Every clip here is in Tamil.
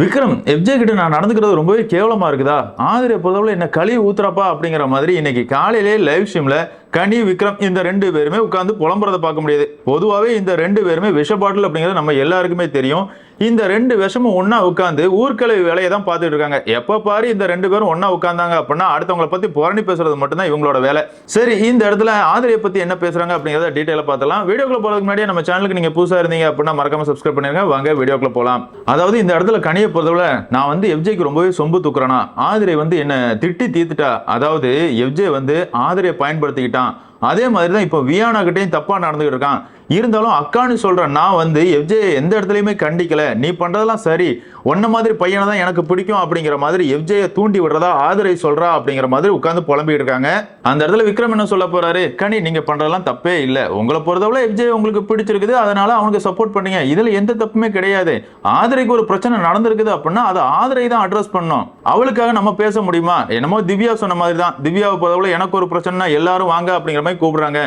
விக்ரம் எஃப்ஜே கிட்ட நான் நடந்துக்கிறது ரொம்பவே கேவலமா இருக்குதா? ஆதிரியை பொறுத்தவரை என்ன களி ஊத்துறப்பா அப்படிங்கிற மாதிரி இன்னைக்கு காலையிலே லைவ் ஸ்ட்ரீம்ல கனி விக்ரம் இந்த ரெண்டு பேருமே உட்காந்து புலம்புறதை பார்க்க முடியாது. பொதுவாகவே இந்த ரெண்டு பேருமே விஷ பாட்டில் அப்படிங்கிறது நம்ம எல்லாருக்குமே தெரியும். இந்த ரெண்டு விஷமும் ஒன்றா உட்காந்து ஊர்க்கலை வேலையை தான் பார்த்துட்டு இருக்காங்க. எப்போ பாரு இந்த ரெண்டு பேரும் ஒன்றா உட்காந்தாங்க அப்படின்னா அடுத்தவங்களை பற்றி புரணி பேசுறது மட்டும்தான் இவங்களோட வேலை. சரி இந்த இடத்துல ஆதிரியை பற்றி என்ன பேசுறாங்க அப்படிங்கிறத டீட்டெயிலாக பார்த்தலாம் வீடியோக்குள்ள போகிறதுக்கு முன்னாடியே நம்ம சேனலுக்கு நீங்கள் புதுசாக இருந்தீங்க அப்படின்னா மறக்காம சப்ஸ்கிரைப் பண்ணிருங்க. வாங்க வீடியோக்குள்ள போகலாம் அதாவது இந்த இடத்துல கனியை பொறுத்தவரை நான் வந்து எஃப்ஜேக்கு ரொம்பவே சொம்பு தூக்குறேனா? ஆதிரை வந்து என்ன திட்டி தீர்த்துட்டா? அதாவது எஃப்ஜே வந்து ஆதிரையை பயன்படுத்திக்கிட்டான். அதே மாதிரி தான் இப்போ வியானா கிட்டேயும் தப்பா நடந்துகிட்டு இருக்கான். இருந்தாலும் அக்கான்னு சொல்கிறேன் நான் வந்து எஃப்ஜே எந்த இடத்துலையுமே கண்டிக்கல. நீ பண்ணுறதெல்லாம் சரி. ஒன்ன மாதிரி பையனை தான் எனக்கு பிடிக்கும் அப்படிங்கிற மாதிரி எஃப்ஜேயை தூண்டி விடுறதா ஆதரை சொல்கிறா அப்படிங்கிற மாதிரி உட்காந்து புலம்பிட்டு இருக்காங்க. அந்த இடத்துல விக்ரம் என்ன சொல்ல போகிறாரு கனி நீங்கள் பண்ணுறதெல்லாம் தப்பே இல்லை. உங்களை பொறுத்தவரை எஃப்ஜே உங்களுக்கு பிடிச்சிருக்குது. அதனால அவனுக்கு சப்போர்ட் பண்ணுங்க. இதில் எந்த தப்புமே கிடையாது. ஆதரைக்கு ஒரு பிரச்சனை நடந்திருக்குது அப்படின்னா அதை ஆதரை தான் அட்ரஸ் பண்ணோம். அவளுக்காக நம்ம பேச முடியுமா? என்னமோ திவ்யா சொன்ன மாதிரி தான். திவ்யாவை பொறுத்தவரை எனக்கு ஒரு பிரச்சனைனா எல்லாரும் வாங்க அப்படிங்கிற மாதிரி கூப்பிடுறாங்க.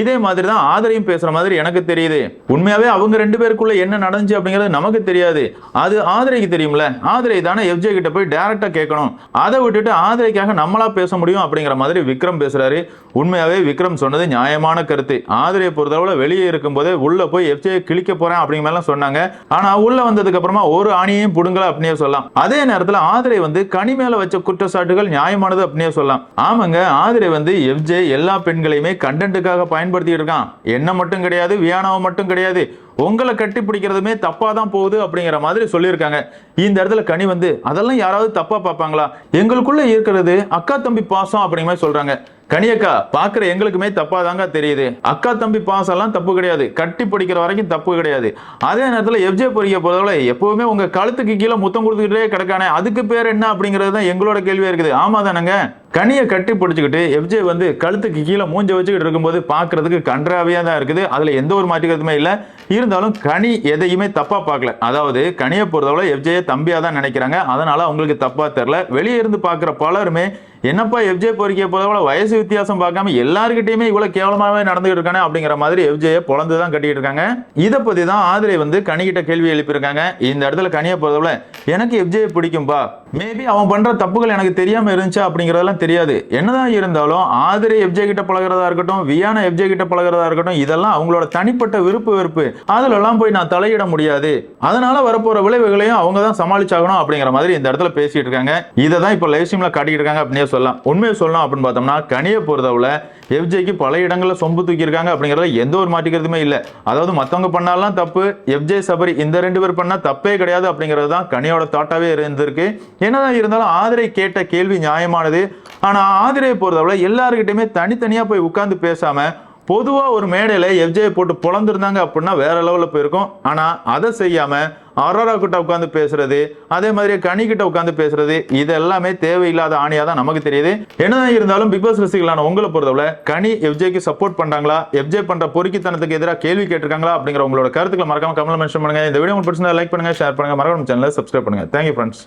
இதே மாதிரி தான் ஆதரையும் பேசுற மாதிரி எனக்கு தெரியுது. உண்மையாவே அவங்க ரெண்டு பேருக்குள்ள என்ன நடந்துச்சு அப்படிங்கிறது நமக்கு தெரியாது. அது ஆதரைக்கு தெரியும்ல. ஆதரை தானே எஃப்ஜே கிட்ட போய் டைரக்டா கேட்கணும். அதை விட்டுட்டு ஆதரைக்காக நம்மளா பேச முடியும் அப்படிங்கிற மாதிரி விக்ரம் பேசுறாரு. உண்மையாவே விக்ரம் சொன்னது நியாயமான கருத்து. ஆதரையை பொறுத்தளவுல வெளியே இருக்கும்போதே உள்ள போய் எஃப்ஜே கிழிக்க போறேன் அப்படிங்கிற மாதிரிலாம் சொன்னாங்க. ஆனா உள்ள வந்ததுக்கு அப்புறமா ஒரு ஆணியையும் புடுங்கல அப்படின்னே சொல்லலாம். அதே நேரத்தில் ஆதரை வந்து கனி மேல வச்ச குற்றச்சாட்டுகள் நியாயமானது அப்படின்னே சொல்லலாம். ஆமாங்க ஆதிரை வந்து எஃப்ஜே எல்லா பெண்களையுமே கண்டென்ட்டுக்காக பயன்படுத்திட்டு இருக்கான். என்ன மட்டும் கிடையாது வியானாவை மட்டும் கிடையாது. உங்களை கட்டி பிடிக்கிறதுமே தப்பா தான் போகுது அப்படிங்கிற மாதிரி சொல்லியிருக்காங்க. இந்த இடத்துல கனி வந்து அதெல்லாம் யாராவது தப்பா பார்ப்பாங்களா? எங்களுக்குள்ள இருக்கிறது அக்கா தம்பி பாசம் அப்படிங்கிற மாதிரி சொல்றாங்க. கனியக்கா பாக்குற எங்களுக்குமே தப்பா தாங்க தெரியுது. அக்கா தம்பி பாசம் எல்லாம் தப்பு கிடையாது. கட்டி பிடிக்கிற வரைக்கும் தப்பு கிடையாது. அதே நேரத்துல எஃப்ஜே பொறிக்க போறதுல எப்பவுமே உங்க கழுத்துக்கு கீழே முத்தம் கொடுத்துக்கிட்டே கிடக்கானே அதுக்கு பேர் என்ன அப்படிங்கிறது தான் எங்களோட கேள்வியா இருக்குது. ஆமா தானங்க? கனியை கட்டி பிடிச்சிக்கிட்டு எஃப்ஜே வந்து கழுத்துக்கு கீழே மூஞ்ச வச்சுக்கிட்டு இருக்கும்போது பார்க்கறதுக்கு கன்றாவியாக தான் இருக்குது. அதில் எந்த ஒரு மாற்றிக்கிறதுமே இல்லை. இருந்தாலும் கனி எதையுமே தப்பாக பார்க்கல. அதாவது கனியை பொறுத்தவரை எஃப்ஜேயை தம்பியாக தான் நினைக்கிறாங்க. அதனால் அவங்களுக்கு தப்பாக தெரில வெளியே இருந்து பார்க்குற பலருமே என்னப்பா எஃப்ஜே பொறிக்க போல வயசு வித்தியாசம் பார்க்காம எல்லாருக்கிட்டையுமே இவ்வளவு கேவலமாகவே நடந்துகிட்டு இருக்கானே அப்படிங்கிற மாதிரி எஃப்ஜே பொழந்து தான் கட்டிட்டு இருக்காங்க. இதை பத்தி தான் ஆதிரை வந்து கனிகிட்ட கேள்வி எழுப்பியிருக்காங்க. இந்த இடத்துல கனியை பொறுத்தவரை எனக்கு எஃப்ஜே பிடிக்கும்பா. மேபி அவன் பண்ற தப்புகள் எனக்கு தெரியாம இருந்துச்சா அப்படிங்கறதெல்லாம் தெரியாது. என்னதான் இருந்தாலும் ஆதிரை எஃப்ஜே கிட்ட பழகிறதா இருக்கட்டும் வியானா எஃப்ஜே கிட்ட பழகிறதா இருக்கட்டும் இதெல்லாம் அவங்களோட தனிப்பட்ட விருப்பு வெறுப்பு. அதுலெல்லாம் போய் நான் தலையிட முடியாது. அதனால வரப்போற விளைவுகளையும் அவங்க தான் சமாளிச்சாகணும் அப்படிங்கிற மாதிரி இந்த இடத்துல பேசிட்டு இருக்காங்க. இதை தான் இப்போ லைவ் ஸ்ட்ரீம்ல காட்டிட்டு இருக்காங்க அப்படின்னு சொல்லலாம். உண்மையை சொல்லலாம் அப்படின்னு பார்த்தோம்னா கனியை பொறுத்தவரை எஃப்ஜேக்கு பல இடங்களில் சொம்பு தூக்கியிருக்காங்க அப்படிங்கிறத எந்த ஒரு மாட்டிக்கிறதுமே இல்லை. அதாவது மற்றவங்க பண்ணாலாம் தப்பு எஃப்ஜே சபரி இந்த ரெண்டு பேர் பண்ணால் தப்பே கிடையாது அப்படிங்கிறது தான் கனியோட தாட்டாவே இருந்திருக்கு. என்னதான் இருந்தாலும் ஆதிரை கேட்ட கேள்வி நியாயமானது. ஆனால் ஆதிரையை பொறுத்தவரை எல்லாருக்கிட்டையுமே தனித்தனியாக போய் உட்காந்து பேசாமல் பொதுவாக ஒரு மேடையில் எஃப்ஜே போட்டு பொழந்திருந்தாங்க அப்படின்னா வேற லெவலில் போயிருக்கும். ஆனால் அதை செய்யாமல் அரோரா கிட்ட உட்காந்து பேசுறது அதே மாதிரி கனி கிட்ட உட்காந்து பேசுறது இது எல்லாமே தேவையில்லாத ஆணியா தான் நமக்கு தெரியுது. என்னதான் இருந்தாலும் பிக் பாஸ் ரசிகளான உங்களை பொறுத்தவரை கனி எஃப்ஜேக்கு சப்போர்ட் பண்றாங்களா? எஃப்ஜே பண்ற பொறுக்கித்தனத்துக்கு எதிராக கேள்வி கேட்டிருக்காங்களா? அப்படிங்கிற உங்களோட கருத்துக்களை மறக்காம கமெண்ட் மென்ஷன் பண்ணுங்க. இந்த வீடியோ உங்களுக்கு பிடிச்சிருந்தா லைக் பண்ணுங்க ஷேர் பண்ணுங்க. மறக்காம சேனலை சப்ஸ்கிரைப் பண்ணுங்க. Thank you friends